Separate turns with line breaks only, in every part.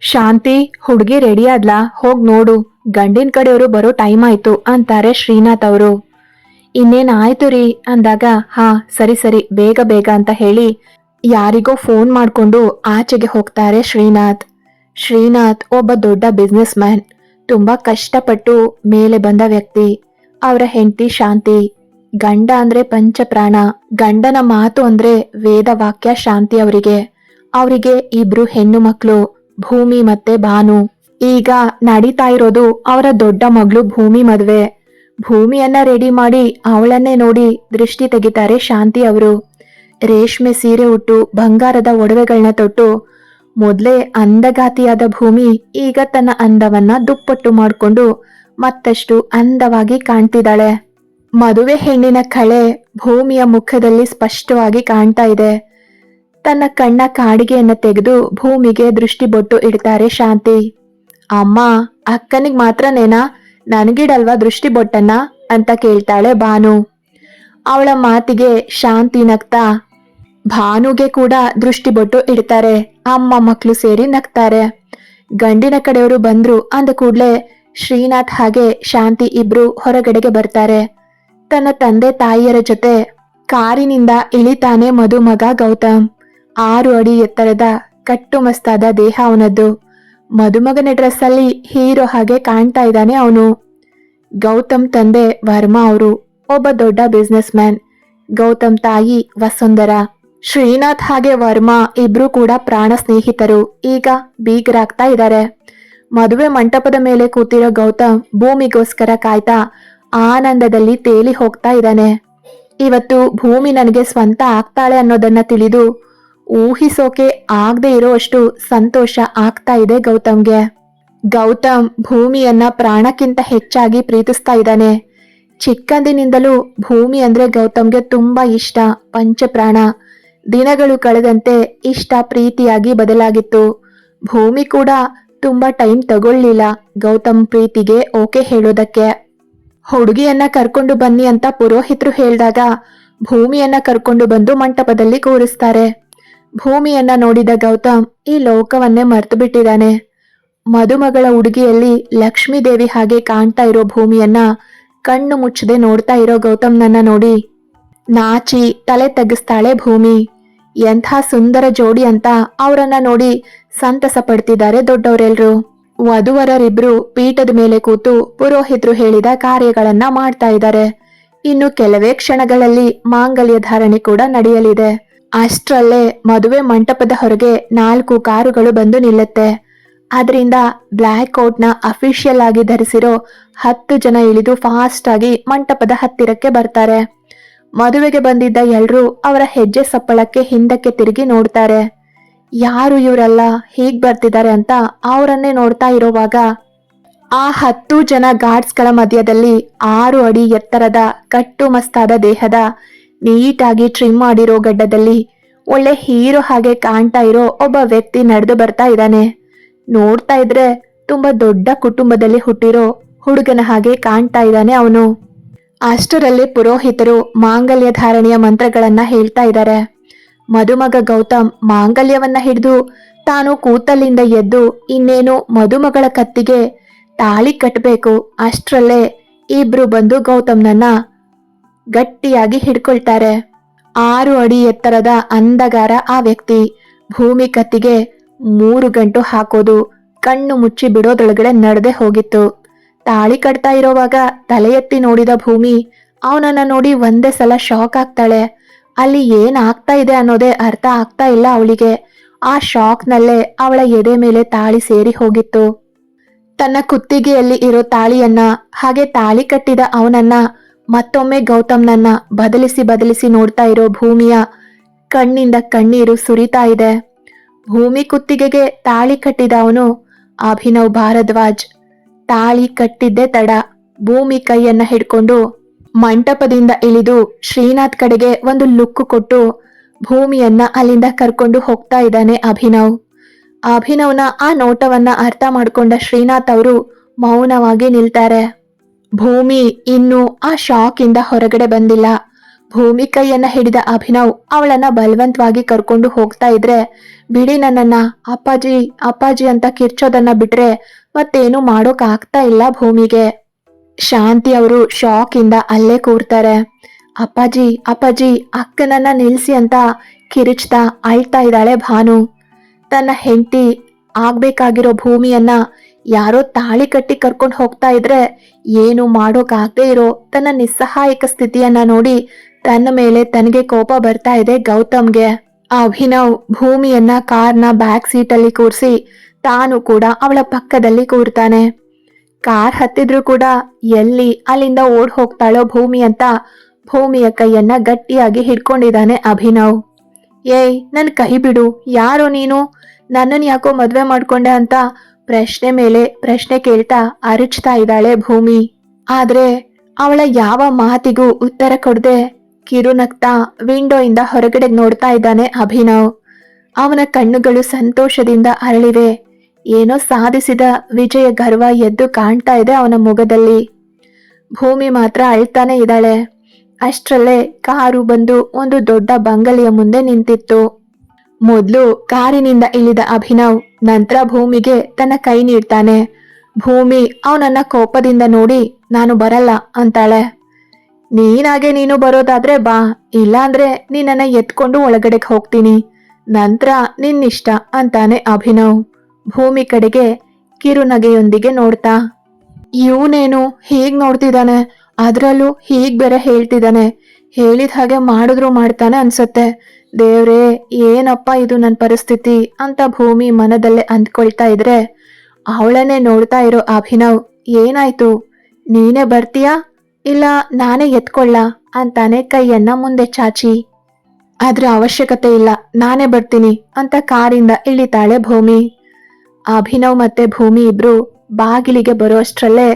ಶಾಂತಿ, ಹುಡುಗಿ ರೆಡಿ ಆದ್ಲಾ? ಹೋಗ್ ನೋಡು. ಗಂಡಿನ ಕಡೆಯವರು ಬರೋ ಟೈಮ್ ಆಯ್ತು ಅಂತಾರೆ ಶ್ರೀನಾಥ್ ಅವರು. ಇನ್ನೇನ್ ಆಯ್ತು ರೀ? ಅಂದಾಗ, ಹಾ, ಸರಿ ಸರಿ, ಬೇಗ ಬೇಗ ಅಂತ ಹೇಳಿ ಯಾರಿಗೋ ಫೋನ್ ಮಾಡ್ಕೊಂಡು ಆಚೆಗೆ ಹೋಗ್ತಾರೆ ಶ್ರೀನಾಥ್. ಶ್ರೀನಾಥ್ ಒಬ್ಬ ದೊಡ್ಡ ಬಿಸ್ನೆಸ್ ಮ್ಯಾನ್ ತುಂಬಾ ಕಷ್ಟಪಟ್ಟು ಮೇಲೆ ಬಂದ ವ್ಯಕ್ತಿ. ಅವರ ಹೆಂಡತಿ ಶಾಂತಿ. ಗಂಡ ಅಂದ್ರೆ ಪಂಚಪ್ರಾಣ. ಗಂಡನ ಮಾತು ಅಂದ್ರೆ ವೇದ ವಾಕ್ಯ ಶಾಂತಿ ಅವರಿಗೆ. ಅವರಿಗೆ ಇಬ್ರು ಹೆಣ್ಣು ಮಕ್ಕಳು ಭೂಮಿ ಮತ್ತೆ ಭಾನು. ಈಗ ನಡೀತಾ ಇರೋದು ಅವರ ದೊಡ್ಡ ಮಗಳು ಭೂಮಿ ಮದುವೆ. ಭೂಮಿಯನ್ನ ರೆಡಿ ಮಾಡಿ ಅವಳನ್ನೇ ನೋಡಿ ದೃಷ್ಟಿ ತೆಗಿತಾರೆ ಶಾಂತಿ ಅವರು. ರೇಷ್ಮೆ ಸೀರೆ ಉಟ್ಟು ಬಂಗಾರದ ಒಡವೆಗಳನ್ನ ತೊಟ್ಟು ಮೊದಲೇ ಅಂದಗಾತಿಯಾದ ಭೂಮಿ ಈಗ ತನ್ನ ಅಂದವನ್ನ ದುಪ್ಪಟ್ಟು ಮಾಡಿಕೊಂಡು ಮತ್ತಷ್ಟು ಅಂದವಾಗಿ ಕಾಣ್ತಿದ್ದಾಳೆ. ಮದುವೆ ಹೆಣ್ಣಿನ ಕಳೆ ಭೂಮಿಯ ಮುಖದಲ್ಲಿ ಸ್ಪಷ್ಟವಾಗಿ ಕಾಣ್ತಾ ಇದೆ. ತನ್ನ ಕಣ್ಣ ಕಾಡಿಗೆಯನ್ನು ತೆಗೆದು ಭೂಮಿಗೆ ದೃಷ್ಟಿ ಬೊಟ್ಟು ಇಡ್ತಾರೆ ಶಾಂತಿ. ಅಮ್ಮ, ಅಕ್ಕನಿಗೆ ಮಾತ್ರನೇನಾ? ನನಗಿಡಲ್ವಾ ದೃಷ್ಟಿ ಬೊಟ್ಟನ್ನ ಅಂತ ಕೇಳ್ತಾಳೆ ಭಾನು. ಅವಳ ಮಾತಿಗೆ ಶಾಂತಿ ನಗ್ತಾ, ಭಾನುಗೆ ಕೂಡ ದೃಷ್ಟಿ ಬೊಟ್ಟು ಇಡ್ತಾರೆ. ಅಮ್ಮ ಮಕ್ಕಳು ಸೇರಿ ನಗ್ತಾರೆ. ಗಂಡಿನ ಕಡೆಯವರು ಬಂದ್ರು ಅಂದ ಕೂಡ್ಲೆ ಶ್ರೀನಾಥ್ ಹಾಗೆ ಶಾಂತಿ ಇಬ್ರು ಹೊರಗಡೆಗೆ ಬರ್ತಾರೆ. ತನ್ನ ತಂದೆ ತಾಯಿಯರ ಜೊತೆ ಕಾರಿನಿಂದ ಇಳಿತಾನೆ ಮಧುಮಗ ಗೌತಮ್. ಆರು ಅಡಿ ಎತ್ತರದ ಕಟ್ಟುಮಸ್ತಾದ ದೇಹ ಅವನದ್ದು. ಮದುಮಗನ ಡ್ರೆಸ್ ಅಲ್ಲಿ ಹೀರೋ ಹಾಗೆ ಕಾಣ್ತಾ ಇದ್ದಾನೆ ಅವನು. ಗೌತಮ್ ತಂದೆ ವರ್ಮಾ ಅವರು ಒಬ್ಬ ದೊಡ್ಡ ಬಿಸ್ನೆಸ್ ಮ್ಯಾನ್ ಗೌತಮ್ ತಾಯಿ ವಸುಂಧರ. ಶ್ರೀನಾಥ್ ಹಾಗೆ ವರ್ಮಾ ಇಬ್ರು ಕೂಡ ಪ್ರಾಣ ಸ್ನೇಹಿತರು, ಈಗ ಬೀಗರಾಗ್ತಾ ಇದ್ದಾರೆ. ಮದುವೆ ಮಂಟಪದ ಮೇಲೆ ಕೂತಿರೋ ಗೌತಮ್ ಭೂಮಿಗೋಸ್ಕರ ಕಾಯ್ತಾ ಆನಂದದಲ್ಲಿ ತೇಲಿ ಹೋಗ್ತಾ ಇದ್ದಾನೆ. ಇವತ್ತು ಭೂಮಿ ನನಗೆ ಸ್ವಂತ ಆಗ್ತಾಳೆ ಅನ್ನೋದನ್ನ ತಿಳಿದು ಊಹಿಸೋಕೆ ಆಗದೆ ಇರೋಷ್ಟು ಸಂತೋಷ ಆಗ್ತಾ ಇದೆ ಗೌತಮ್ಗೆ. ಗೌತಮ್ ಭೂಮಿಯನ್ನ ಪ್ರಾಣಕ್ಕಿಂತ ಹೆಚ್ಚಾಗಿ ಪ್ರೀತಿಸ್ತಾ ಇದ್ದಾನೆ. ಚಿಕ್ಕಂದಿನಿಂದಲೂ ಭೂಮಿ ಅಂದ್ರೆ ಗೌತಮ್ಗೆ ತುಂಬಾ ಇಷ್ಟ, ಪಂಚಪ್ರಾಣ. ದಿನಗಳು ಕಳೆದಂತೆ ಇಷ್ಟ ಪ್ರೀತಿಯಾಗಿ ಬದಲಾಗಿತ್ತು. ಭೂಮಿ ಕೂಡ ತುಂಬಾ ಟೈಮ್ ತಗೊಳ್ಳಿಲ್ಲ ಗೌತಮ್ ಪ್ರೀತಿಗೆ ಓಕೆ ಹೇಳೋದಕ್ಕೆ. ಹುಡುಗಿಯನ್ನ ಕರ್ಕೊಂಡು ಬನ್ನಿ ಅಂತ ಪುರೋಹಿತರು ಹೇಳಿದಾಗ ಭೂಮಿಯನ್ನ ಕರ್ಕೊಂಡು ಬಂದು ಮಂಟಪದಲ್ಲಿ ಕೂರಿಸ್ತಾರೆ. ಭೂಮಿಯನ್ನ ನೋಡಿದ ಗೌತಮ್ ಈ ಲೋಕವನ್ನೇ ಮರ್ತು ಬಿಟ್ಟಿದ್ದಾನೆ ಮದುಮಗಳ ಉಡುಗೆಯಲ್ಲಿ ಲಕ್ಷ್ಮೀದೇವಿ ಹಾಗೆ ಕಾಣ್ತಾ ಇರೋ ಭೂಮಿಯನ್ನ ಕಣ್ಣು ಮುಚ್ಚದೆ ನೋಡ್ತಾ ಇರೋ ಗೌತಮ್ನನ್ನ ನೋಡಿ. ನಾಚಿ ತಲೆ ತಗ್ಗಿಸ್ತಾಳೆ ಭೂಮಿ. ಎಂಥ ಸುಂದರ ಜೋಡಿ ಅಂತ ಅವರನ್ನ ನೋಡಿ ಸಂತಸ ಪಡ್ತಿದ್ದಾರೆ ದೊಡ್ಡವರೆಲ್ರು. ವಧುವರರಿಬ್ರು ಪೀಠದ ಮೇಲೆ ಕೂತು ಪುರೋಹಿತರು ಹೇಳಿದ ಕಾರ್ಯಗಳನ್ನ ಮಾಡ್ತಾ ಇದ್ದಾರೆ. ಇನ್ನು ಕೆಲವೇ ಕ್ಷಣಗಳಲ್ಲಿ ಮಾಂಗಲ್ಯ ಧಾರಣೆ ಕೂಡ ನಡೆಯಲಿದೆ. ಅಷ್ಟ್ರಲ್ಲೇ ಮದುವೆ ಮಂಟಪದ ಹೊರಗೆ ನಾಲ್ಕು ಕಾರುಗಳು ಬಂದು ನಿಲ್ಲುತ್ತೆ. ಅದರಿಂದ ಬ್ಲ್ಯಾಕ್ ಕೋಟ್ನ ಅಫಿಷಿಯಲ್ ಆಗಿ ಧರಿಸಿರೋ ಹತ್ತು ಜನ ಇಳಿದು ಫಾಸ್ಟ್ ಆಗಿ ಮಂಟಪದ ಹತ್ತಿರಕ್ಕೆ ಬರ್ತಾರೆ. ಮದುವೆಗೆ ಬಂದಿದ್ದ ಎಲ್ಲರೂ ಅವರ ಹೆಜ್ಜೆ ಸಪ್ಪಳಕ್ಕೆ ಹಿಂದಕ್ಕೆ ತಿರುಗಿ ನೋಡ್ತಾರೆ. ಯಾರು ಇವರೆಲ್ಲ ಹೀಗ್ ಬರ್ತಿದ್ದಾರೆ ಅಂತ ಅವರನ್ನೇ ನೋಡ್ತಾ ಇರೋವಾಗ ಆ ಹತ್ತು ಜನ ಗಾರ್ಡ್ಸ್ಗಳ ಮಧ್ಯದಲ್ಲಿ ಆರು ಅಡಿ ಎತ್ತರದ ಕಟ್ಟು ಮಸ್ತಾದ ದೇಹದ ನೀಟಾಗಿ ಟ್ರಿಮ್ ಮಾಡಿರೋ ಗಡ್ಡದಲ್ಲಿ ಒಳ್ಳೆ ಹೀರೋ ಹಾಗೆ ಕಾಣ್ತಾ ಇರೋ ಒಬ್ಬ ವ್ಯಕ್ತಿ ನಡೆದು ಬರ್ತಾ ಇದ್ದಾನೆ. ನೋಡ್ತಾ ಇದ್ರೆ ತುಂಬಾ ದೊಡ್ಡ ಕುಟುಂಬದಲ್ಲಿ ಹುಟ್ಟಿರೋ ಹುಡುಗನ ಹಾಗೆ ಕಾಣ್ತಾ ಇದ್ದಾನೆ ಅವನು. ಅಷ್ಟರಲ್ಲಿ ಪುರೋಹಿತರು ಮಾಂಗಲ್ಯ ಧಾರಣೆಯ ಮಂತ್ರಗಳನ್ನ ಹೇಳ್ತಾ ಇದ್ದಾರೆ. ಮದುಮಗ ಗೌತಮ್ ಮಾಂಗಲ್ಯವನ್ನ ಹಿಡಿದು ತಾನು ಕೂತಲ್ಲಿಂದ ಎದ್ದು ಇನ್ನೇನು ಮದುಮಗಳ ಕತ್ತಿಗೆ ತಾಳಿ ಕಟ್ಟಬೇಕು ಅಷ್ಟರಲ್ಲೇ ಇಬ್ರು ಬಂದು ಗೌತಮ್ನನ್ನ ಗಟ್ಟಿಯಾಗಿ ಹಿಡ್ಕೊಳ್ತಾರೆ. ಆರು ಅಡಿ ಎತ್ತರದ ಅಂದಗಾರ ಆ ವ್ಯಕ್ತಿ ಭೂಮಿ ಕತ್ತಿಗೆ ಮೂರು ಗಂಟು ಹಾಕೋದು, ಕಣ್ಣು ಮುಚ್ಚಿ ಬಿಡೋದೊಳಗಡೆ ನಡೆದೇ ಹೋಗಿತ್ತು. ತಾಳಿ ಕಟ್ತಾ ಇರೋವಾಗ ತಲೆ ಎತ್ತಿ ನೋಡಿದ ಭೂಮಿ ಅವನನ್ನ ನೋಡಿ ಒಂದೇ ಸಲ ಶಾಕ್ ಆಗ್ತಾಳೆ. ಅಲ್ಲಿ ಏನ್ ಆಗ್ತಾ ಇದೆ ಅನ್ನೋದೇ ಅರ್ಥ ಆಗ್ತಾ ಇಲ್ಲ ಅವಳಿಗೆ. ಆ ಶಾಕ್ನಲ್ಲೇ ಅವಳ ಎದೆ ಮೇಲೆ ತಾಳಿ ಸೇರಿ ಹೋಗಿತ್ತು. ತನ್ನ ಕುತ್ತಿಗೆಯಲ್ಲಿ ಇರೋ ತಾಳಿಯನ್ನ ಹಾಗೆ ತಾಳಿ ಕಟ್ಟಿದ ಅವನನ್ನ ಮತ್ತೊಮ್ಮೆ ಗೌತಮ್ನನ್ನ ಬದಲಿಸಿ ಬದಲಿಸಿ ನೋಡ್ತಾ ಇರೋ ಭೂಮಿಯ ಕಣ್ಣಿಂದ ಕಣ್ಣೀರು ಸುರಿತಾ ಇದೆ. ಭೂಮಿ ಕುತ್ತಿಗೆಗೆ ತಾಳಿ ಕಟ್ಟಿದ ಅವನು ಅಭಿನವ್ ಭಾರದ್ವಾಜ್. ತಾಳಿ ಕಟ್ಟಿದ್ದೇ ತಡ. ಭೂಮಿ ಕೈಯನ್ನ ಹಿಡ್ಕೊಂಡು ಮಂಟಪದಿಂದ ಇಳಿದು ಶ್ರೀನಾಥ್ ಕಡೆಗೆ ಒಂದು ಲುಕ್ಕು ಕೊಟ್ಟು ಭೂಮಿಯನ್ನ ಅಲ್ಲಿಂದ ಕರ್ಕೊಂಡು ಹೋಗ್ತಾ ಇದ್ದಾನೆ ಅಭಿನವ್. ಅಭಿನವ್ನ ಆ ನೋಟವನ್ನ ಅರ್ಥ ಮಾಡ್ಕೊಂಡ ಶ್ರೀನಾಥ್ ಅವರು ಮೌನವಾಗಿ ನಿಲ್ತಾರೆ. ಭೂಮಿ ಇನ್ನು ಆ ಶಾಕ್ ಇಂದ ಹೊರಗಡೆ ಬಂದಿಲ್ಲ. ಭೂಮಿ ಕೈಯನ್ನ ಹಿಡಿದ ಅಭಿನವ್ ಅವಳನ್ನ ಬಲವಂತವಾಗಿ ಕರ್ಕೊಂಡು ಹೋಗ್ತಾ ಇದ್ರೆ, ಬಿಡಿ ನನ್ನನ್ನ, ಅಪ್ಪಾಜಿ ಅಪ್ಪಾಜಿ ಅಂತ ಕಿರ್ಚೋದನ್ನ ಬಿಟ್ರೆ ಮತ್ತೇನು ಮಾಡೋಕ್ ಆಗ್ತಾ ಇಲ್ಲ ಭೂಮಿಗೆ. ಶಾಂತಿ ಅವರು ಶಾಕ್ ಇಂದ ಅಲ್ಲೇ ಕೂರ್ತಾರೆ. ಅಪ್ಪಾಜಿ ಅಪ್ಪಾಜಿ, ಅಕ್ಕನನ್ನ ನಿಲ್ಸಿ ಅಂತ ಕಿರಿಚ್ತಾ ಅಳ್ತಾ ಇದ್ದಾಳೆ ಭಾನು. ತನ್ನ ಹೆಂಡತಿ ಆಗ್ಬೇಕಾಗಿರೋ ಭೂಮಿಯನ್ನ ಯಾರೋ ತಾಳಿ ಕಟ್ಟಿ ಕರ್ಕೊಂಡು ಹೋಗ್ತಾ ಇದ್ರೆ ಏನು ಮಾಡೋಕಾಗದೇ ಇರೋ ತನ್ನ ನಿಸ್ಸಹಾಯಕ ಸ್ಥಿತಿಯನ್ನ ನೋಡಿ ತನ್ನ ಮೇಲೆ ತನಗೆ ಕೋಪ ಬರ್ತಾ ಇದೆ ಗೌತಮ್ಗೆ. ಅಭಿನವ್ ಭೂಮಿಯನ್ನ ಕಾರ್ನ ಬ್ಯಾಕ್ ಸೀಟಲ್ಲಿ ಕೂರಿಸಿ ತಾನು ಕೂಡ ಅವಳ ಪಕ್ಕದಲ್ಲಿ ಕೂರ್ತಾನೆ. ಕಾರ್ ಹತ್ತಿದ್ರು ಕೂಡ ಎಲ್ಲಿ ಅಲ್ಲಿಂದ ಓಡ್ ಹೋಗ್ತಾಳೋ ಭೂಮಿ ಅಂತ ಭೂಮಿಯ ಕೈಯನ್ನ ಗಟ್ಟಿಯಾಗಿ ಹಿಡ್ಕೊಂಡಿದ್ದಾನೆ ಅಭಿನವ್. ಏಯ್, ನನ್ ಕೈ ಬಿಡು, ಯಾರೋ ನೀನು? ನನ್ನನ್ ಯಾಕೋ ಮದ್ವೆ ಮಾಡ್ಕೊಂಡೆ ಅಂತ ಪ್ರಶ್ನೆ ಮೇಲೆ ಪ್ರಶ್ನೆ ಕೇಳ್ತಾ ಅರಚ್ತಾ ಇದ್ದಾಳೆ ಭೂಮಿ. ಆದ್ರೆ ಅವಳ ಯಾವ ಮಾತಿಗೂ ಉತ್ತರ ಕೊಡದೆ ಕಿರುನಗ್ತಾ ವಿಂಡೋ ಇಂದ ಹೊರಗಡೆ ನೋಡ್ತಾ ಇದ್ದಾನೆ ಅಭಿನವ್. ಅವನ ಕಣ್ಣುಗಳು ಸಂತೋಷದಿಂದ ಅರಳಿವೆ. ಏನೋ ಸಾಧಿಸಿದ ವಿಜಯ ಗರ್ವ ಎದ್ದು ಕಾಣ್ತಾ ಇದೆ ಅವನ ಮೊಗದಲ್ಲಿ ಭೂಮಿ ಮಾತ್ರ ಅಳ್ತಾನೆ ಇದ್ದಾಳೆ. ಅಷ್ಟರಲ್ಲೇ ಕಾರು ಬಂದು ಒಂದು ದೊಡ್ಡ ಬಂಗಲೆಯ ಮುಂದೆ ನಿಂತಿತ್ತು. ಮೊದಲು ಕಾರಿನಿಂದ ಇಳಿದ ಅಭಿನವ್ ನಂತರ ಭೂಮಿಗೆ ತನ್ನ ಕೈ ನೀಡ್ತಾನೆ. ಭೂಮಿ, ಅವನನ್ನ ಕೋಪದಿಂದ ನೋಡಿ, ನಾನು ಬರಲ್ಲ ಅಂತಾಳೆ. ನೀನಾಗೆ ನೀನು ಬರೋದಾದ್ರೆ ಬಾ, ಇಲ್ಲಾಂದ್ರೆ ನೀನನ್ನ ಎತ್ಕೊಂಡು ಒಳಗಡೆಗೆ ಹೋಗ್ತೀನಿ. ನಂತರ ನಿನ್ನಿಷ್ಟ ಅಂತಾನೆ ಅಭಿನವ್. ಭೂಮಿ ಕಡೆಗೆ ಕಿರುನಗೆಯೊಂದಿಗೆ ನೋಡ್ತಾ. ಇವನೇನು ಹೀಗ್ ನೋಡ್ತಿದ್ದಾನೆ ಅದರಲ್ಲೂ ಹೀಗ್ ಬೇರೆ ಹೇಳ್ತಿದ್ದಾನೆ ಹೇಳಿದ ಹಾಗೆ ಮಾಡಿದ್ರು ಮಾಡ್ತಾನೆ ಅನ್ಸತ್ತೆ. ದೇವ್ರೇ, ಏನಪ್ಪ ಇದು ನನ್ನ ಪರಿಸ್ಥಿತಿ? ಅಂತ ಭೂಮಿ ಮನದಲ್ಲೇ ಅಂದ್ಕೊಳ್ತಾ ಇದ್ರೆ, ಅವಳನ್ನೇ ನೋಡ್ತಾ ಇರೋ ಅಭಿನವ್, ಏನಾಯ್ತು? ನೀನೇ ಬರ್ತೀಯಾ? ಇಲ್ಲ, ನಾನೇ ಎತ್ಕೊಳ್ಳ? ಅಂತಾನೆ ಕೈಯನ್ನ ಮುಂದೆ ಚಾಚಿ. ಅದ್ರ ಅವಶ್ಯಕತೆ ಇಲ್ಲ, ನಾನೇ ಬರ್ತೀನಿ, ಅಂತ ಕಾರಿಂದ ಇಳಿತಾಳೆ ಭೂಮಿ. ಅಭಿನವ್ ಮತ್ತೆ ಭೂಮಿ ಇಬ್ರು ಬಾಗಿಲಿಗೆ ಬರುವಷ್ಟರಲ್ಲೇ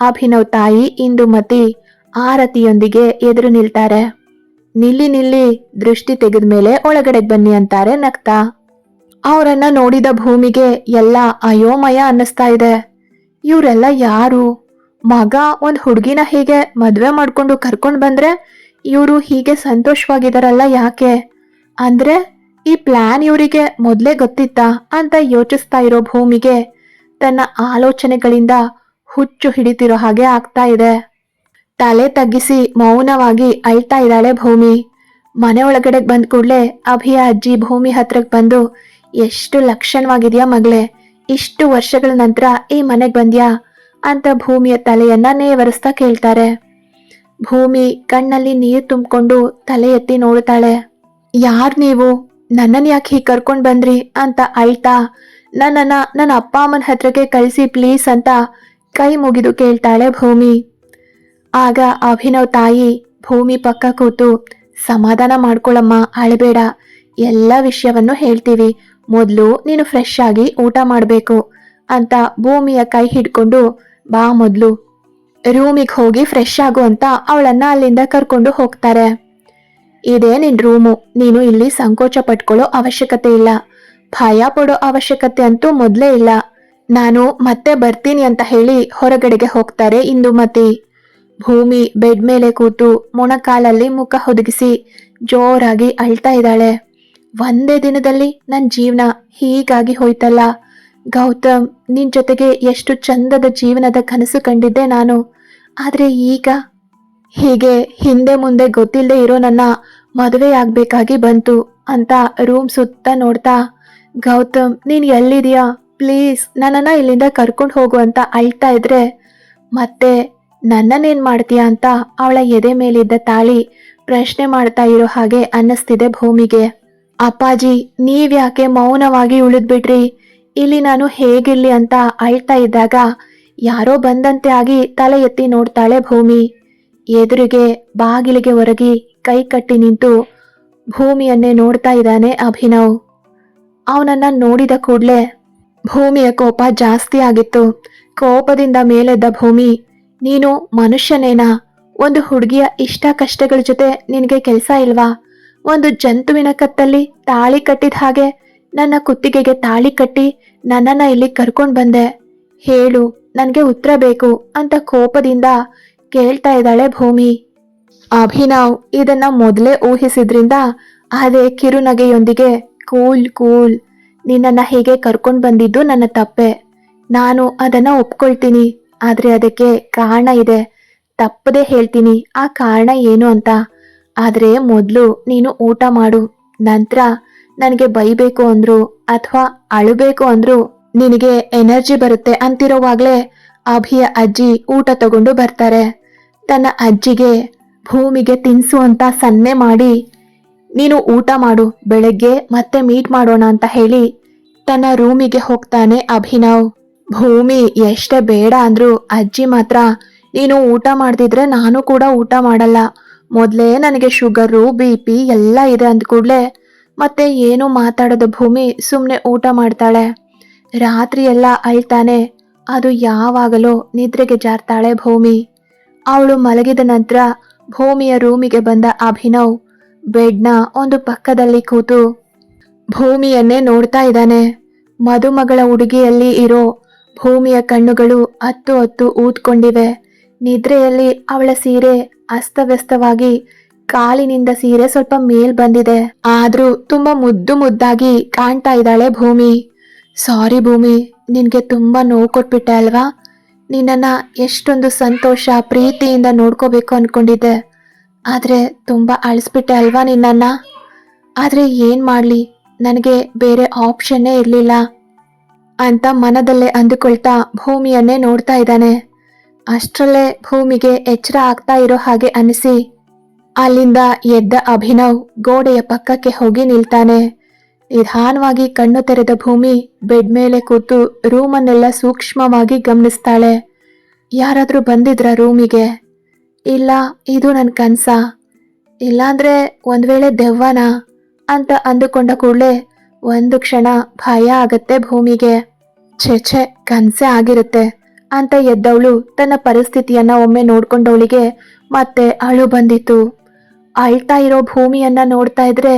ಅಭಿನವ್ ತಾಯಿ, ಇಂದುಮತಿ, ಆರತಿಯೊಂದಿಗೆ ಎದುರು ನಿಲ್ತಾರೆ. ನಿಲ್ಲಿ ನಿಲ್ಲಿ ದೃಷ್ಟಿ ತೆಗೆದ ಮೇಲೆ ಒಳಗಡೆ ಬನ್ನಿ ಅಂತಾರೆ ನಗ್ತಾ. ಅವರನ್ನ ನೋಡಿದ ಭೂಮಿಗೆ ಎಲ್ಲ ಅಯೋಮಯ ಅನ್ನಿಸ್ತಾ ಇದೆ. ಇವರೆಲ್ಲ ಯಾರು? ಮಗ ಒಂದ್ ಹುಡುಗಿನ ಹೀಗೆ ಮದ್ವೆ ಮಾಡ್ಕೊಂಡು ಕರ್ಕೊಂಡು ಬಂದ್ರೆ ಇವರು ಹೀಗೆ ಸಂತೋಷವಾಗಿದಾರಲ್ಲ ಯಾಕೆ? ಅಂದ್ರೆ ಈ ಪ್ಲಾನ್ ಇವರಿಗೆ ಮೊದ್ಲೇ ಗೊತ್ತಿತ್ತಾ ಅಂತ ಯೋಚಿಸ್ತಾ ಇರೋ ಭೂಮಿಗೆ ತನ್ನ ಆಲೋಚನೆಗಳಿಂದ ಹುಚ್ಚು ಹಿಡಿತಿರೋ ಹಾಗೆ ಆಗ್ತಾ ಇದೆ. ತಲೆ ತಗ್ಗಿಸಿ ಮೌನವಾಗಿ ಅಳ್ತಾ ಇದ್ದಾಳೆ ಭೂಮಿ. ಮನೆ ಒಳಗಡೆ ಬಂದ ಕೂಡಲೇ ಅಭಿಯ ಅಜ್ಜಿ ಭೂಮಿ ಹತ್ರಕ್ಕೆ ಬಂದು, ಎಷ್ಟು ಲಕ್ಷಣವಾಗಿದೆಯಾ ಮಗಳೇ? ಇಷ್ಟು ವರ್ಷಗಳ ನಂತರ ಈ ಮನೆಗೆ ಬಂದ್ಯಾ? ಅಂತ ಭೂಮಿಯ ತಲೆಯನ್ನ ನೇವರಿಸ್ತಾ ಕೇಳ್ತಾರೆ. ಭೂಮಿ ಕಣ್ಣಲ್ಲಿ ನೀರು ತುಂಬಿಕೊಂಡು ತಲೆ ಎತ್ತಿ ನೋಡ್ತಾಳೆ. ಯಾರ್ ನೀವು? ನನ್ನನ್ ಯಾಕೆ ಹೀಗೆ ಕರ್ಕೊಂಡು ಬಂದ್ರಿ? ಅಂತ ಅಳ್ತಾ, ನನ್ನನ್ನು ನನ್ನ ಅಪ್ಪ ಅಮ್ಮನ ಹತ್ರಕ್ಕೆ ಕಳಿಸಿ ಪ್ಲೀಸ್ ಅಂತ ಕೈ ಮುಗಿದು ಕೇಳ್ತಾಳೆ ಭೂಮಿ. ಆಗ ಅಭಿನವ್ ತಾಯಿ ಭೂಮಿ ಪಕ್ಕ ಕೂತು, ಸಮಾಧಾನ ಮಾಡ್ಕೊಳಮ್ಮ, ಅಳಬೇಡ. ಎಲ್ಲ ವಿಷಯವನ್ನು ಹೇಳ್ತೀವಿ. ಮೊದಲು ನೀನು ಫ್ರೆಶ್ ಆಗಿ ಊಟ ಮಾಡಬೇಕು ಅಂತ ಭೂಮಿಯ ಕೈ ಹಿಡ್ಕೊಂಡು, ಬಾ ಮೊದಲು. ರೂಮಿಗೆ ಹೋಗಿ ಫ್ರೆಶ್ ಆಗು ಅಂತ ಅವಳನ್ನ ಅಲ್ಲಿಂದ ಕರ್ಕೊಂಡು ಹೋಗ್ತಾರೆ. ಇದೇ ನಿನ್ ರೂಮು. ನೀನು ಇಲ್ಲಿ ಸಂಕೋಚ ಪಟ್ಕೊಳ್ಳೋ ಅವಶ್ಯಕತೆ ಇಲ್ಲ. ಭಯ ಪಡೋ ಅವಶ್ಯಕತೆ ಅಂತೂ ಮೊದಲೇ ಇಲ್ಲ. ನಾನು ಮತ್ತೆ ಬರ್ತೀನಿ ಅಂತ ಹೇಳಿ ಹೊರಗಡೆಗೆ ಹೋಗ್ತಾರೆ ಇಂದುಮತಿ. ಭೂಮಿ ಬೆಡ್ ಮೇಲೆ ಕೂತು ಮೊಣಕಾಲಲ್ಲಿ ಮುಖ ಹೊದಗಿಸಿ ಜೋರಾಗಿ ಅಳ್ತಾ ಇದ್ದಾಳೆ. ಒಂದೇ ದಿನದಲ್ಲಿ ನನ್ನ ಜೀವನ ಹೀಗಾಗಿ ಹೋಯ್ತಲ್ಲ. ಗೌತಮ್, ನಿನ್ ಜೊತೆಗೆ ಎಷ್ಟು ಚಂದದ ಜೀವನದ ಕನಸು ಕಂಡಿದ್ದೆ ನಾನು. ಆದ್ರೆ ಈಗ ಹೀಗೆ ಹಿಂದೆ ಮುಂದೆ ಗೊತ್ತಿಲ್ಲದೆ ಇರೋ ನನ್ನ ಮದುವೆ ಆಗಬೇಕಾಗಿ ಬಂತು ಅಂತ ರೂಮ್ ಸುತ್ತ ನೋಡ್ತಾ, ಗೌತಮ್, ನೀನ್ ಎಲ್ಲಿದೀಯಾ ಪ್ಲೀಸ್ ನನ್ನನ್ನ ಇಲ್ಲಿಂದ ಕರ್ಕೊಂಡು ಹೋಗು ಅಂತ ಅಳ್ತಾ ಇದ್ರೆ, ಮತ್ತೆ ನನ್ನನ್ನೇನ್ ಮಾಡ್ತೀಯಾ ಅಂತ ಅವಳ ಎದೆ ಮೇಲಿದ್ದ ತಾಳಿ ಪ್ರಶ್ನೆ ಮಾಡ್ತಾ ಇರೋ ಹಾಗೆ ಅನ್ನಿಸ್ತಿದೆ ಭೂಮಿಗೆ. ಅಪ್ಪಾಜಿ, ನೀವ್ಯಾಕೆ ಮೌನವಾಗಿ ಉಳಿದ್ಬಿಟ್ರಿ? ಇಲ್ಲಿ ನಾನು ಹೇಗಿರ್ಲಿ ಅಂತ ಅಳ್ತಾ ಇದ್ದಾಗ ಯಾರೋ ಬಂದಂತೆ ಆಗಿ ತಲೆ ಎತ್ತಿ ನೋಡ್ತಾಳೆ ಭೂಮಿ. ಎದುರಿಗೆ, ಬಾಗಿಲಿಗೆ ಹೊರಗಿ ಕೈ ಕಟ್ಟಿ ನಿಂತು ಭೂಮಿಯನ್ನೇ ನೋಡ್ತಾ ಇದ್ದಾನೆ ಅಭಿನವ್. ಅವನನ್ನ ನೋಡಿದ ಕೂಡ್ಲೆ ಭೂಮಿಯ ಕೋಪ ಜಾಸ್ತಿ ಆಗಿತ್ತು. ಕೋಪದಿಂದ ಮೇಲೆದ್ದ ಭೂಮಿ ನೀನು ಮನುಷ್ಯನೇನಾ? ಒಂದು ಹುಡುಗಿಯ ಇಷ್ಟ ಕಷ್ಟಗಳ ಜೊತೆ ನಿನಗೆ ಕೆಲಸ ಇಲ್ವಾ? ಒಂದು ಜಂತುವಿನ ಕತ್ತಲ್ಲಿ ತಾಳಿ ಕಟ್ಟಿದ ಹಾಗೆ ನನ್ನ ಕುತ್ತಿಗೆಗೆ ತಾಳಿ ಕಟ್ಟಿ ನನ್ನನ್ನ ಇಲ್ಲಿ ಕರ್ಕೊಂಡು ಬಂದೆ. ಹೇಳು, ನನಗೆ ಉತ್ತರ ಬೇಕು ಅಂತ ಕೋಪದಿಂದ ಕೇಳ್ತಾ ಇದ್ದಾಳೆ ಭೂಮಿ. ಅಭಿನವ್ ಇದನ್ನ ಮೊದಲೇ ಊಹಿಸಿದ್ರಿಂದ ಅದೇ ಕಿರುನಗೆಯೊಂದಿಗೆ ಕೂಲ್ ಕೂಲ್ ನಿನ್ನನ್ನ ಹೀಗೆ ಕರ್ಕೊಂಡು ಬಂದಿದ್ದು ನನ್ನ ತಪ್ಪೆ. ನಾನು ಅದನ್ನ ಒಪ್ಕೊಳ್ತೀನಿ. ಆದ್ರೆ ಅದಕ್ಕೆ ಕಾರಣ ಇದೆ. ತಪ್ಪದೇ ಹೇಳ್ತೀನಿ. ಆ ಕಾರಣ ಏನು ಅಂತ? ಆದರೆ ಮೊದಲು ನೀನು ಊಟ ಮಾಡು. ನಂತರ ನನಗೆ ಬೈಬೇಕು ಅಂದ್ರು ಅಥವಾ ಅಳಬೇಕು ಅಂದ್ರು ನಿನಗೆ ಎನರ್ಜಿ ಬರುತ್ತೆ ಅಂತಿರೋವಾಗಲೇ ಅಭಿಯ ಅಜ್ಜಿ ಊಟ ತಗೊಂಡು ಬರ್ತಾರೆ. ತನ್ನ ಅಜ್ಜಿಗೆ ಭೂಮಿಗೆ ತಿನ್ಸು ಅಂತ ಸನ್ನೆ ಮಾಡಿ, ನೀನು ಊಟ ಮಾಡು, ಬೆಳಗ್ಗೆ ಮತ್ತೆ ಮೀಟ್ ಮಾಡೋಣ ಅಂತ ಹೇಳಿ ತನ್ನ ರೂಮಿಗೆ ಹೋಗ್ತಾನೆ ಅಭಿನವ್. ಭೂಮಿ ಎಷ್ಟೇ ಬೇಡ ಅಂದ್ರು ಅಜ್ಜಿ ಮಾತ್ರ, ನೀನು ಊಟ ಮಾಡ್ತಿದ್ರೆ ನಾನು ಕೂಡ ಊಟ ಮಾಡಲ್ಲ. ಮೊದಲೇ ನನಗೆ ಶುಗರು, ಬಿ ಪಿ ಎಲ್ಲ ಇದೆ ಅಂದ ಕೂಡಲೇ ಮತ್ತೆ ಏನು ಮಾತಾಡೋದು ಭೂಮಿ ಸುಮ್ಮನೆ ಊಟ ಮಾಡ್ತಾಳೆ. ರಾತ್ರಿ ಎಲ್ಲ ಅಳ್ತಾನೆ, ಅದು ಯಾವಾಗಲೋ ನಿದ್ರೆಗೆ ಜಾರ್ತಾಳೆ ಭೂಮಿ. ಅವಳು ಮಲಗಿದ ನಂತರ ಭೂಮಿಯ ರೂಮಿಗೆ ಬಂದ ಅಭಿನವ್ ಬೆಡ್ನ ಒಂದು ಪಕ್ಕದಲ್ಲಿ ಕೂತು ಭೂಮಿಯನ್ನೇ ನೋಡ್ತಾ ಇದ್ದಾನೆ. ಮದುಮಗಳ ಉಡುಗೆಯಲ್ಲಿ ಇರೋ ಭೂಮಿಯ ಕಣ್ಣುಗಳು ಹತ್ತು ಹತ್ತು ಊದ್ಕೊಂಡಿವೆ. ನಿದ್ರೆಯಲ್ಲಿ ಅವಳ ಸೀರೆ ಅಸ್ತವ್ಯಸ್ತವಾಗಿ ಕಾಲಿನಿಂದ ಸೀರೆ ಸ್ವಲ್ಪ ಮೇಲ್ ಬಂದಿದೆ. ಆದ್ರೂ ತುಂಬಾ ಮುದ್ದು ಮುದ್ದಾಗಿ ಕಾಣ್ತಾ ಇದ್ದಾಳೆ ಭೂಮಿ. ಸಾರಿ ಭೂಮಿ, ನಿನ್ಗೆ ತುಂಬಾ ನೋವು ಕೊಟ್ಬಿಟ್ಟೆ ಅಲ್ವಾ? ನಿನ್ನ ಎಷ್ಟೊಂದು ಸಂತೋಷ, ಪ್ರೀತಿಯಿಂದ ನೋಡ್ಕೋಬೇಕು ಅನ್ಕೊಂಡಿದ್ದೆ. ಆದ್ರೆ ತುಂಬಾ ಅಳಿಸ್ಬಿಟ್ಟೆ ಅಲ್ವಾ ನಿನ್ನನ್ನ? ಆದ್ರೆ ಏನ್ ಮಾಡ್ಲಿ? ನನಗೆ ಬೇರೆ ಆಪ್ಷನ್ನೇ ಇರ್ಲಿಲ್ಲ. ಅಂತ ಮನದಲ್ಲೇ ಅಂದುಕೊಳ್ತಾ ಭೂಮಿಯನ್ನೇ ನೋಡ್ತಾ ಇದ್ದಾನೆ. ಅಷ್ಟರಲ್ಲೇ ಭೂಮಿಗೆ ಎಚ್ಚರ ಆಗ್ತಾ ಇರೋ ಹಾಗೆ ಅನಿಸಿ ಅಲ್ಲಿಂದ ಎದ್ದ ಅಭಿನವ್ ಗೋಡೆಯ ಪಕ್ಕಕ್ಕೆ ಹೋಗಿ ನಿಲ್ತಾನೆ. ನಿಧಾನವಾಗಿ ಕಣ್ಣು ತೆರೆದ ಭೂಮಿ ಬೆಡ್ ಮೇಲೆ ಕೂತು ರೂಮನ್ನೆಲ್ಲ ಸೂಕ್ಷ್ಮವಾಗಿ ಗಮನಿಸ್ತಾಳೆ. ಯಾರಾದರೂ ಬಂದಿದ್ರ ರೂಮಿಗೆ? ಇಲ್ಲ, ಇದು ನನ್ನ ಕನಸ. ಇಲ್ಲಾಂದ್ರೆ ಒಂದು ವೇಳೆ ದೆವ್ವನಾ? ಅಂತ ಅಂದುಕೊಂಡ ಕೂಡಲೇ ಒಂದು ಕ್ಷಣ ಭಯ ಆಗತ್ತೆ ಭೂಮಿಗೆ. ಛೆ ಛೇ, ಕನ್ಸೆ ಆಗಿರುತ್ತೆ ಅಂತ ಎದ್ದವಳು ತನ್ನ ಪರಿಸ್ಥಿತಿಯನ್ನ ಒಮ್ಮೆ ನೋಡ್ಕೊಂಡವಳಿಗೆ ಮತ್ತೆ ಅಳು ಬಂದಿತ್ತು. ಅಳ್ತಾ ಇರೋ ಭೂಮಿಯನ್ನ ನೋಡ್ತಾ ಇದ್ರೆ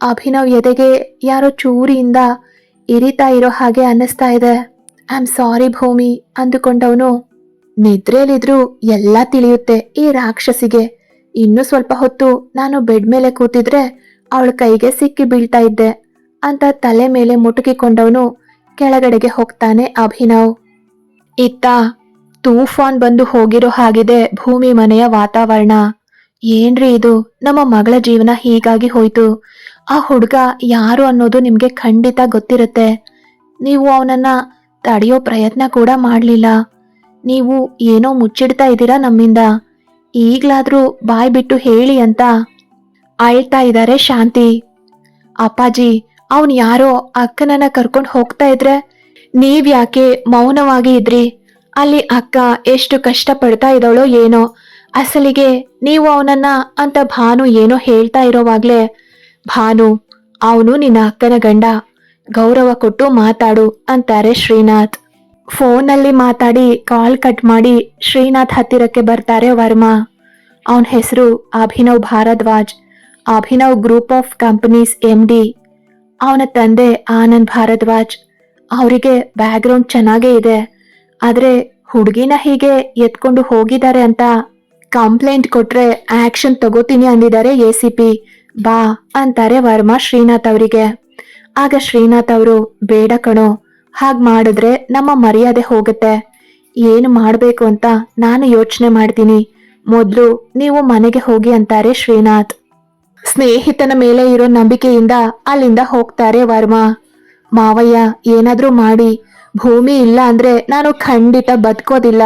ಅಭಿನವ್ ಎದೆಗೆ ಯಾರೋ ಚೂರಿಯಿಂದ ಇರಿತಾ ಇರೋ ಹಾಗೆ ಅನ್ನಿಸ್ತಾ ಇದೆ. ಐ ಆಮ್ ಸಾರಿ ಭೂಮಿ, ಅಂದುಕೊಂಡವನು. ನಿದ್ರೆಯಲ್ಲಿದ್ರು ಎಲ್ಲ ತಿಳಿಯುತ್ತೆ ಈ ರಾಕ್ಷಸಿಗೆ. ಇನ್ನು ಸ್ವಲ್ಪ ಹೊತ್ತು ನಾನು ಬೆಡ್ ಮೇಲೆ ಕೂತಿದ್ರೆ ಅವಳ ಕೈಗೆ ಸಿಕ್ಕಿ ಬೀಳ್ತಾ ಇದ್ದೆ, ಅಂತ ತಲೆ ಮೇಲೆ ಮುಟುಕಿಕೊಂಡವನು. ಕೆಳಗಡೆಗೆ ಹೋಗ್ತಾನೆ ಅಭಿನವ್. ಇತ್ತ, ತೂಫಾನ್ ಬಂದು ಹೋಗಿರೋ ಹಾಗಿದೆ ಭೂಮಿ ಮನೆಯ ವಾತಾವರಣ. ಏನ್ರಿ ಇದು? ನಮ್ಮ ಮಗಳ ಜೀವನ ಹೀಗಾಗಿ ಹೋಯ್ತು. ಆ ಹುಡುಗ ಯಾರು ಅನ್ನೋದು ನಿಮ್ಗೆ ಖಂಡಿತ ಗೊತ್ತಿರುತ್ತೆ. ನೀವು ಅವನನ್ನ ತಡೆಯೋ ಪ್ರಯತ್ನ ಕೂಡ ಮಾಡ್ಲಿಲ್ಲ. ನೀವು ಏನೋ ಮುಚ್ಚಿಡ್ತಾ ಇದ್ದೀರಾ ನಮ್ಮಿಂದ. ಈಗ್ಲಾದ್ರೂ ಬಾಯ್ ಬಿಟ್ಟು ಹೇಳಿ ಅಂತ ಅಳ್ತಾ ಇದ್ದಾರೆ ಶಾಂತಿ. ಅಪ್ಪಾಜಿ ಅವನ್ ಯಾರೋ ಅಕ್ಕನನ್ನ ಕರ್ಕೊಂಡು ಹೋಗ್ತಾ ಇದ್ರೆ ನೀವ್ ಯಾಕೆ ಮೌನವಾಗಿ ಇದ್ರಿ? ಅಲ್ಲಿ ಅಕ್ಕ ಎಷ್ಟು ಕಷ್ಟ ಪಡ್ತಾ ಇದ್ದಾಳೋ ಏನೋ. ಅಸಲಿಗೆ ನೀವು ಅವನನ್ನ ಅಂತ ಭಾನು ಏನೋ ಹೇಳ್ತಾ ಇರೋವಾಗ್ಲೇ, ಭಾನು, ಅವನು ನಿನ್ನ ಅಕ್ಕನ ಗಂಡ. ಗೌರವ ಕೊಟ್ಟು ಮಾತಾಡು, ಅಂತಾರೆ ಶ್ರೀನಾಥ್. ಫೋನಲ್ಲಿ ಮಾತಾಡಿ ಕಾಲ್ ಕಟ್ ಮಾಡಿ ಶ್ರೀನಾಥ್ ಹತ್ತಿರಕ್ಕೆ ಬರ್ತಾರೆ ವರ್ಮಾ. ಅವನ ಹೆಸರು Abhinav Bharadwaj. Abhinav group of companies M D. ಅವನ ತಂದೆ ಆನಂದ್ ಭಾರದ್ವಾಜ್ ಅವರಿಗೆ ಬ್ಯಾಕ್ಗ್ರೌಂಡ್ ಚೆನ್ನಾಗೇ ಇದೆ, ಆದರೆ ಹುಡುಗಿನ ಹೀಗೆ ಎತ್ಕೊಂಡು ಹೋಗಿದ್ದಾರೆ ಅಂತ ಕಂಪ್ಲೇಂಟ್ ಕೊಟ್ರೆ ಆಕ್ಷನ್ ತಗೋತೀನಿ ಅಂದಿದ್ದಾರೆ ಎ ಸಿ ಪಿ ಬಾ ಅಂತಾರೆ ವರ್ಮಾ ಶ್ರೀನಾಥ್ ಅವರಿಗೆ. ಆಗ ಶ್ರೀನಾಥ್ ಅವರು, ಬೇಡ ಕಣೋ, ಹಾಗೆ ಮಾಡಿದ್ರೆ ನಮ್ಮ ಮರ್ಯಾದೆ ಹೋಗುತ್ತೆ. ಏನು ಮಾಡಬೇಕು ಅಂತ ನಾನು ಯೋಚನೆ ಮಾಡ್ತೀನಿ. ಮೊದಲು ನೀವು ಮನೆಗೆ ಹೋಗಿ ಅಂತಾರೆ ಶ್ರೀನಾಥ್. ಸ್ನೇಹಿತನ ಮೇಲೆ ಇರೋ ನಂಬಿಕೆಯಿಂದ ಅಲ್ಲಿಂದ ಹೋಗ್ತಾರೆ ವರ್ಮಾ. ಮಾವಯ್ಯ, ಏನಾದ್ರೂ ಮಾಡಿ. ಭೂಮಿ ಇಲ್ಲ ಅಂದ್ರೆ ನಾನು ಖಂಡಿತ ಬದುಕೋದಿಲ್ಲ.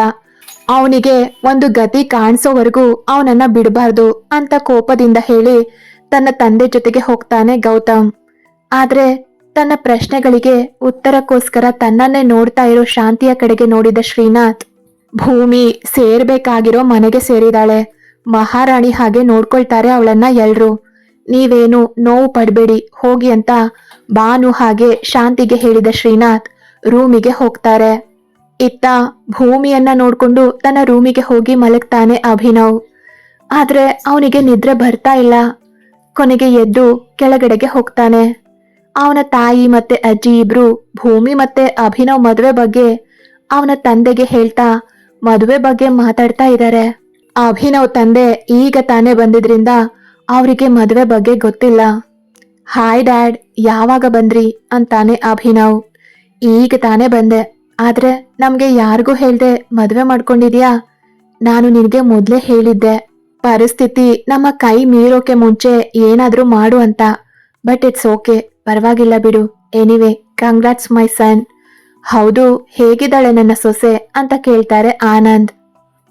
ಅವನಿಗೆ ಒಂದು ಗತಿ ಕಾಣಿಸೋವರೆಗೂ ಅವನನ್ನ ಬಿಡಬಾರ್ದು ಅಂತ ಕೋಪದಿಂದ ಹೇಳಿ ತನ್ನ ತಂದೆ ಜೊತೆಗೆ ಹೋಗ್ತಾನೆ ಗೌತಮ್. ಆದ್ರೆ ತನ್ನ ಪ್ರಶ್ನೆಗಳಿಗೆ ಉತ್ತರಕ್ಕೋಸ್ಕರ ತನ್ನನ್ನೇ ನೋಡ್ತಾ ಇರೋ ಶಾಂತಿಯ ಕಡೆಗೆ ನೋಡಿದ ಶ್ರೀನಾಥ್, ಭೂಮಿ ಸೇರ್ಬೇಕಾಗಿರೋ ಮನೆಗೆ ಸೇರಿದಾಳೆ. ಮಹಾರಾಣಿ ಹಾಗೆ ನೋಡ್ಕೊಳ್ತಾರೆ ಅವಳನ್ನ ಎಲ್ರು. ನೀವೇನು ನೋವು ಪಡಬೇಡಿ, ಹೋಗಿ ಅಂತ ಬಾನು ಹಾಗೆ ಶಾಂತಿಗೆ ಹೇಳಿದ ಶ್ರೀನಾಥ್ ರೂಮಿಗೆ ಹೋಗ್ತಾರೆ. ಇತ್ತ ಭೂಮಿಯನ್ನ ನೋಡ್ಕೊಂಡು ತನ್ನ ರೂಮಿಗೆ ಹೋಗಿ ಮಲಗ್ತಾನೆ ಅಭಿನವ್. ಆದ್ರೆ ಅವನಿಗೆ ನಿದ್ರೆ ಬರ್ತಾ ಇಲ್ಲ. ಕೊನೆಗೆ ಎದ್ದು ಕೆಳಗಡೆಗೆ ಹೋಗ್ತಾನೆ. ಅವನ ತಾಯಿ ಮತ್ತೆ ಅಜ್ಜಿ ಇಬ್ರು, ಭೂಮಿ ಮತ್ತೆ ಅಭಿನವ್ ಮದುವೆ ಬಗ್ಗೆ ಅವನ ತಂದೆಗೆ ಹೇಳ್ತಾ ಮದುವೆ ಬಗ್ಗೆ ಮಾತಾಡ್ತಾ ಇದ್ದಾರೆ ಅಭಿನವ್ ತಂದೆ ಈಗ ತಾನೇ ಬಂದಿದ್ರಿಂದ ಅವರಿಗೆ ಮದುವೆ ಬಗ್ಗೆ ಗೊತ್ತಿಲ್ಲ. ಹಾಯ್ ಡ್ಯಾಡ್, ಯಾವಾಗ ಬಂದ್ರಿ? ಅಂತಾನೆ ಅಭಿನವ್. ಈಗ ತಾನೇ ಬಂದೆ, ಆದ್ರೆ ನಮಗೆ ಯಾರಿಗೂ ಹೇಳ್ದೆ ಮದುವೆ ಮಾಡ್ಕೊಂಡಿದ್ಯಾ? ನಾನು ನಿನಗೆ ಮೊದಲೇ ಹೇಳಿದ್ದೆ, ಪರಿಸ್ಥಿತಿ ನಮ್ಮ ಕೈ ಮೀರೋಕೆ ಮುಂಚೆ ಏನಾದರೂ ಮಾಡು ಅಂತ. ಬಟ್ ಇಟ್ಸ್ ಓಕೆ ಪರವಾಗಿಲ್ಲ ಬಿಡು. ಎನಿವೆ ಕಂಗ್ರಾಟ್ಸ್ ಮೈ ಸನ್ ಹೌದು, ಹೇಗಿದ್ದಾಳೆ ನನ್ನ ಸೊಸೆ? ಅಂತ ಕೇಳ್ತಾರೆ ಆನಂದ್.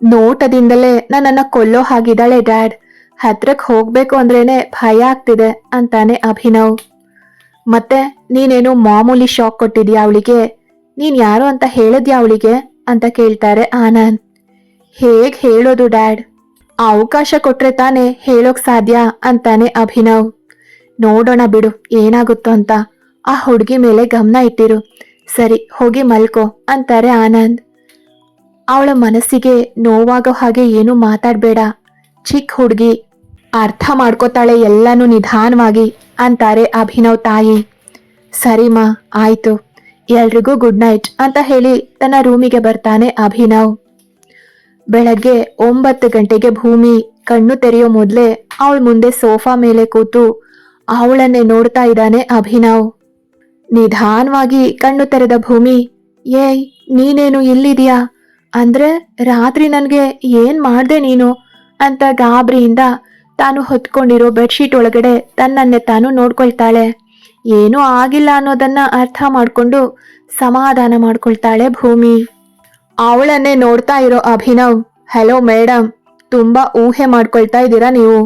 ನೋಟದಿಂದಲೇ ನನ್ನನ್ನ ಕೊಲ್ಲೋ ಹಾಗಿದ್ದಾಳೆ ಡ್ಯಾಡ್. ಹತ್ರಕ್ಕೆ ಹೋಗ್ಬೇಕು ಅಂದ್ರೇನೆ ಭಯ ಆಗ್ತಿದೆ ಅಂತಾನೆ ಅಭಿನವ್. ಮತ್ತೆ, ನೀನೇನು ಮಾಮೂಲಿ ಶಾಕ್ ಕೊಟ್ಟಿದ್ಯಾ ಅವಳಿಗೆ? ನೀನ್ ಯಾರು ಅಂತ ಹೇಳಿದ್ಯಾ ಅವಳಿಗೆ? ಅಂತ ಕೇಳ್ತಾರೆ ಆನಂದ್. ಹೇಗ್ ಹೇಳೋದು ಡ್ಯಾಡ್? ಅವಕಾಶ ಕೊಟ್ರೆ ತಾನೇ ಹೇಳೋಕ್ ಸಾಧ್ಯ ಅಂತಾನೆ ಅಭಿನವ್. ನೋಡೋಣ ಬಿಡು, ಏನಾಗುತ್ತೋ ಅಂತ. ಆ ಹುಡುಗಿ ಮೇಲೆ ಗಮನ ಇಟ್ಟಿರು. ಸರಿ, ಹೋಗಿ ಮಲ್ಕೋ, ಅಂತಾರೆ ಆನಂದ್. ಅವಳ ಮನಸ್ಸಿಗೆ ನೋವಾಗೋ ಹಾಗೆ ಏನು ಮಾತಾಡ್ಬೇಡ. ಚಿಕ್ಕ ಹುಡುಗಿ, ಅರ್ಥ ಮಾಡ್ಕೋತಾಳೆ ಎಲ್ಲಾನು ನಿಧಾನವಾಗಿ ಅಂತಾರೆ ಅಭಿನವ್ ತಾಯಿ. ಸರಿಮಾ ಆಯ್ತು. ಎಲ್ರಿಗೂ ಗುಡ್ ನೈಟ್ ಅಂತ ಹೇಳಿ ತನ್ನ ರೂಮಿಗೆ ಬರ್ತಾನೆ ಅಭಿನವ್. ಬೆಳಗ್ಗೆ ಒಂಬತ್ತು ಗಂಟೆಗೆ ಭೂಮಿ ಕಣ್ಣು ತೆರೆಯೋ ಮೊದಲೇ ಅವಳ ಮುಂದೆ ಸೋಫಾ ಮೇಲೆ ಕೂತು ಅವಳನ್ನೇ ನೋಡ್ತಾ ಇದ್ದಾನೆ ಅಭಿನವ್. ನಿಧಾನವಾಗಿ ಕಣ್ಣು ತೆರೆದ ಭೂಮಿ, ಏಯ್, ನೀನೇನು ಇಲ್ಲಿದ್ಯಾ ಅಂದ್ರೆ ರಾತ್ರಿ ನನಗೆ ಏನ್ ಮಾಡ್ದೆ ನೀನು ಅಂತ ಗಾಬರಿಯಿಂದ ತಾನು ಹೊತ್ಕೊಂಡಿರೋ ಬೆಡ್ಶೀಟ್ ಒಳಗಡೆ ತನ್ನನ್ನೇ ತಾನು ನೋಡ್ಕೊಳ್ತಾಳೆ. ಏನೂ ಆಗಿಲ್ಲ ಅನ್ನೋದನ್ನ ಅರ್ಥ ಮಾಡ್ಕೊಂಡು ಸಮಾಧಾನ ಮಾಡ್ಕೊಳ್ತಾಳೆ ಭೂಮಿ. ಅವಳನ್ನೇ ನೋಡ್ತಾ ಇರೋ ಅಭಿನವ್ ಹಲೋ ಮೇಡಮ್ ತುಂಬಾ ಊಹೆ ಮಾಡ್ಕೊಳ್ತಾ ಇದ್ದೀರಾ ನೀವು?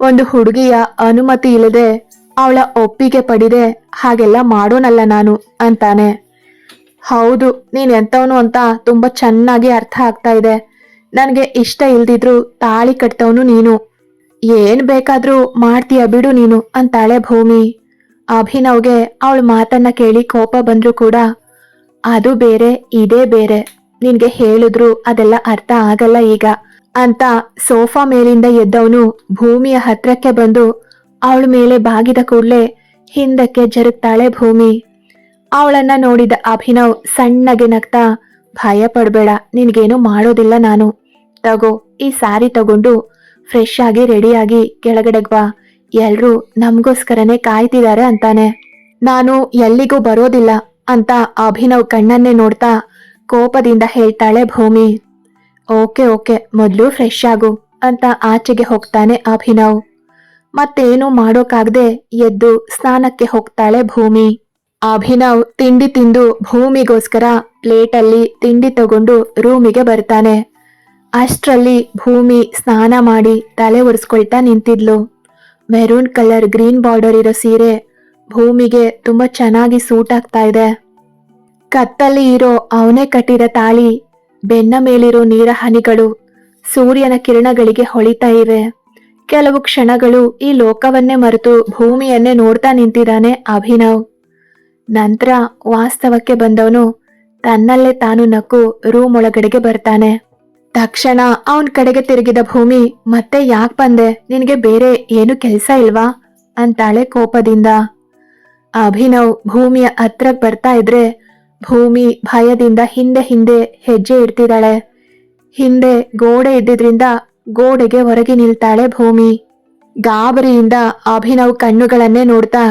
ಒಂದು ಹುಡುಗಿಯ ಅನುಮತಿ ಇಲ್ಲದೆ ಅವಳ ಒಪ್ಪಿಗೆ ಪಡಿದೆ. ಹಾಗೆಲ್ಲ ಮಾಡೋನಲ್ಲ ನಾನು, ಅಂತಾನೆ. ಹೌದು, ನೀನ್ ಎಂತವನು ಅಂತ ತುಂಬಾ ಚೆನ್ನಾಗಿ ಅರ್ಥ ಆಗ್ತಾ ಇದೆ. ನನಗೆ ಇಷ್ಟ ಇಲ್ದಿದ್ರು ತಾಳಿ ಕಟ್ತವನು ನೀನು. ಏನ್ ಬೇಕಾದ್ರೂ ಮಾಡ್ತೀಯ ಬಿಡು ನೀನು, ಅಂತಾಳೆ ಭೂಮಿ. ಅಭಿನವ್ಗೆ ಅವಳು ಮಾತನ್ನ ಕೇಳಿ ಕೋಪ ಬಂದ್ರು ಕೂಡ, ಅದು ಬೇರೆ, ಇದೇ ಬೇರೆ. ನಿನ್ಗೆ ಹೇಳಿದ್ರು ಅದೆಲ್ಲ ಅರ್ಥ ಆಗಲ್ಲ ಈಗ, ಅಂತ ಸೋಫಾ ಮೇಲಿಂದ ಎದ್ದವನು ಭೂಮಿಯ ಹತ್ರಕ್ಕೆ ಬಂದು ಅವಳ ಮೇಲೆ ಬಾಗಿದ ಕೂಡ್ಲೆ ಹಿಂದಕ್ಕೆ ಜರುಗ್ತಾಳೆ ಭೂಮಿ. ಅವಳನ್ನ ನೋಡಿದ ಅಭಿನವ್ ಸಣ್ಣಗೆ ನಗ್ತಾ ಭಯ ಪಡಬೇಡ ನಿನ್ಗೇನು ಮಾಡೋದಿಲ್ಲ ನಾನು. ತಗೋ, ಈ ಸಾರಿ ತಗೊಂಡು ಫ್ರೆಶ್ ಆಗಿ ರೆಡಿಯಾಗಿ ಕೆಳಗಡೆಗೆ ಬಾ. ಎಲ್ಲರೂ ನಮಗೋಸ್ಕರನೇ ಕಾಯ್ತಿದ್ದಾರೆ ಅಂತಾನೆ. ನಾನು ಎಲ್ಲಿಗೂ ಬರೋದಿಲ್ಲ ಅಂತ ಅಭಿನವ್ ಕಣ್ಣನ್ನೇ ನೋಡ್ತಾ ಕೋಪದಿಂದ ಹೇಳ್ತಾಳೆ ಭೂಮಿ. ಓಕೆ ಓಕೆ, ಮೊದಲು ಫ್ರೆಶ್ ಆಗು ಅಂತ ಆಚೆಗೆ ಹೋಗ್ತಾನೆ ಅಭಿನವ್. ಮತ್ತೇನು ಮಾಡೋಕ್ಕಾಗದೆ ಎದ್ದು ಸ್ನಾನಕ್ಕೆ ಹೋಗ್ತಾಳೆ ಭೂಮಿ. ಅಭಿನವ್ ತಿಂಡಿ ತಿಂದು ಭೂಮಿಗೋಸ್ಕರ ಪ್ಲೇಟಲ್ಲಿ ತಿಂಡಿ ತಗೊಂಡು ರೂಮಿಗೆ ಬರ್ತಾನೆ. ಅಷ್ಟರಲ್ಲಿ ಭೂಮಿ ಸ್ನಾನ ಮಾಡಿ ತಲೆ ಒರೆಸ್ಕೊಳ್ತಾ ನಿಂತಿದ್ಲು. ಮೆರೂನ್ ಕಲರ್ ಗ್ರೀನ್ ಬಾರ್ಡರ್ ಇರೋ ಸೀರೆ ಭೂಮಿಗೆ ತುಂಬ ಚೆನ್ನಾಗಿ ಸೂಟ್ ಆಗ್ತಾ ಇದೆ. ಕತ್ತಲ್ಲಿ ಇರೋ ಅವನೇ ಕಟ್ಟಿದ ತಾಳಿ, ಬೆನ್ನ ಮೇಲಿರೋ ನೀರ ಹನಿಗಳು ಸೂರ್ಯನ ಕಿರಣಗಳಿಗೆ ಹೊಳಿತಾ ಇವೆ. ಕೆಲವು ಕ್ಷಣಗಳು ಈ ಲೋಕವನ್ನೇ ಮರೆತು ಭೂಮಿಯನ್ನೇ ನೋಡ್ತಾ ನಿಂತಿದ್ದಾನೆ ಅಭಿನವ್. ನಂತರ ವಾಸ್ತವಕ್ಕೆ ಬಂದವನು ತನ್ನಲ್ಲೇ ತಾನು ನಕ್ಕು ರೂಮ್ ಒಳಗಡೆಗೆ ಬರ್ತಾನೆ. ತಕ್ಷಣ ಅವನ್ ಕಡೆಗೆ ತಿರುಗಿದ ಭೂಮಿ ಮತ್ತೆ ಯಾಕ್ ಬಂದೆ? ನಿನಗೆ ಬೇರೆ ಏನು ಕೆಲಸ ಇಲ್ವಾ? ಅಂತಾಳೆ ಕೋಪದಿಂದ. ಅಭಿನವ್ ಭೂಮಿಯ ಹತ್ರ ಬರ್ತಾ ಇದ್ರೆ ಭೂಮಿ ಭಯದಿಂದ ಹಿಂದೆ ಹಿಂದೆ ಹೆಜ್ಜೆ ಇಡ್ತಿದ್ದಾಳೆ. ಹಿಂದೆ ಗೋಡೆ ಇದ್ದಿದ್ರಿಂದ ಗೋಡೆಗೆ ಹೊರಗೆ ನಿಲ್ತಾಳೆ ಭೂಮಿ. ಗಾಬರಿಯಿಂದ ಅಭಿನವ್ ಕಣ್ಣುಗಳನ್ನೇ ನೋಡ್ತಾ,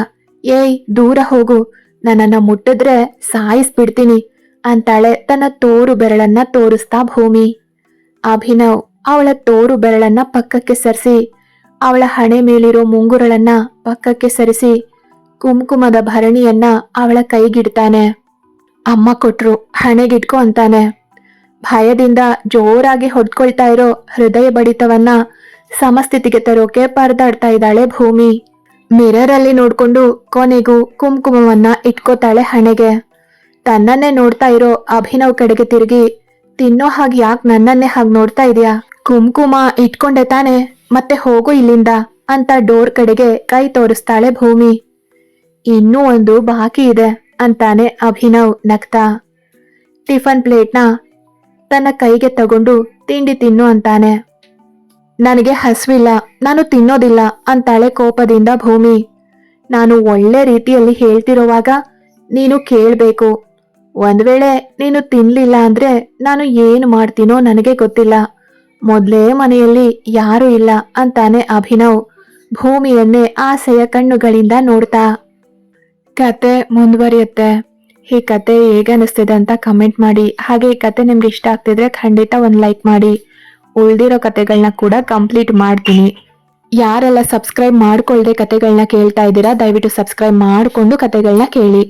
ಏಯ್, ದೂರ ಹೋಗು. ನನ್ನನ್ನ ಮುಟ್ಟಿದ್ರೆ ಸಾಯಿಸ್ಬಿಡ್ತೀನಿ ಅಂತಾಳೆ ತನ್ನ ತೋರು ಬೆರಳನ್ನ ತೋರಿಸ್ತಾ ಭೂಮಿ. ಅಭಿನವ್ ಅವಳ ತೋರು ಬೆರಳನ್ನ ಪಕ್ಕಕ್ಕೆ ಸರಿಸಿ, ಅವಳ ಹಣೆ ಮೇಲಿರೋ ಮುಂಗುರಳನ್ನ ಪಕ್ಕಕ್ಕೆ ಸರಿಸಿ, ಕುಂಕುಮದ ಭರಣಿಯನ್ನ ಅವಳ ಕೈಗಿಡ್ತಾನೆ. ಅಮ್ಮ ಕೊಟ್ರು ಹಣೆಗಿಟ್ಕೊ ಅಂತಾನೆ. ಭಯದಿಂದ ಜೋರಾಗಿ ಹೊಡ್ಕೊಳ್ತಾ ಇರೋ ಹೃದಯ ಬಡಿತವನ್ನ ಸಮಸ್ಥಿತಿಗೆ ತರೋಕೆ ಪರದಾಡ್ತಾ ಇದ್ದಾಳೆ ಭೂಮಿ. ಮಿರರ್ ಅಲ್ಲಿ ನೋಡ್ಕೊಂಡು ಕೊನೆಗೂ ಕುಂಕುಮವನ್ನ ಇಟ್ಕೋತಾಳೆ ಹಣೆಗೆ. ತನ್ನನ್ನೇ ನೋಡ್ತಾ ಇರೋ ಅಭಿನವ್ ಕಡೆಗೆ ತಿರುಗಿ, ತಿನ್ನೋ ಹಾಗೆ ಯಾಕೆ ನನ್ನನ್ನೇ ಹಾಗೆ ನೋಡ್ತಾ ಇದೀಯಾ? ಕುಂಕುಮ ಇಟ್ಕೊಂಡೆ ತಾನೆ, ಮತ್ತೆ ಹೋಗು ಇಲ್ಲಿಂದ, ಅಂತ ಡೋರ್ ಕಡೆಗೆ ಕೈ ತೋರಿಸ್ತಾಳೆ ಭೂಮಿ. ಇನ್ನೂ ಒಂದು ಬಾಕಿ ಇದೆ, ಅಂತಾನೆ ಅಭಿನವ್ ನಗ್ತಾ. ಟಿಫನ್ ಪ್ಲೇಟ್ನ ತನ್ನ ಕೈಗೆ ತಗೊಂಡು ತಿಂಡಿ ತಿನ್ನು ಅಂತಾನೆ. ನನಗೆ ಹಸಿವಿಲ್ಲ, ನಾನು ತಿನ್ನೋದಿಲ್ಲ ಅಂತಾಳೆ ಕೋಪದಿಂದ ಭೂಮಿ. ನಾನು ಒಳ್ಳೆ ರೀತಿಯಲ್ಲಿ ಹೇಳ್ತಿರುವಾಗ ನೀನು ಕೇಳಬೇಕು. ಒಂದ್ ವೇಳೆ ನೀನು ತಿನ್ಲಿಲ್ಲ ಅಂದ್ರೆ ನಾನು ಏನು ಮಾಡ್ತೀನೋ ನನಗೆ ಗೊತ್ತಿಲ್ಲ. ಮೊದಲೇ ಮನೆಯಲ್ಲಿ ಯಾರೂ ಇಲ್ಲ ಅಂತಾನೆ ಅಭಿನವ್ ಭೂಮಿಯನ್ನೇ ಆಸೆಯ ಕಣ್ಣುಗಳಿಂದ ನೋಡ್ತಾ. ಕತೆ ಮುಂದುವರಿಯುತ್ತೆ. ಈ ಕತೆ ಹೇಗೆ ಅನಿಸ್ತಿದೆ ಅಂತ ಕಮೆಂಟ್ ಮಾಡಿ. ಹಾಗೆ ಈ ಕತೆ ನಿಮ್ಗೆ ಇಷ್ಟ ಆಗ್ತಿದ್ರೆ ಖಂಡಿತ ಒಂದು ಲೈಕ್ ಮಾಡಿ. ಉಳ್ದಿರೋ ಕತೆಗಳನ್ನ ಕೂಡ ಕಂಪ್ಲೀಟ್ ಮಾಡ್ತೀನಿ. ಯಾರೆಲ್ಲ ಸಬ್ಸ್ಕ್ರೈಬ್ ಮಾಡ್ಕೊಳ್ದೆ ಕತೆಗಳನ್ನ ಕೇಳ್ತಾ ಇದ್ದೀರಾ, ದಯವಿಟ್ಟು ಸಬ್ಸ್ಕ್ರೈಬ್ ಮಾಡಿಕೊಂಡು ಕತೆಗಳನ್ನ ಕೇಳಿ.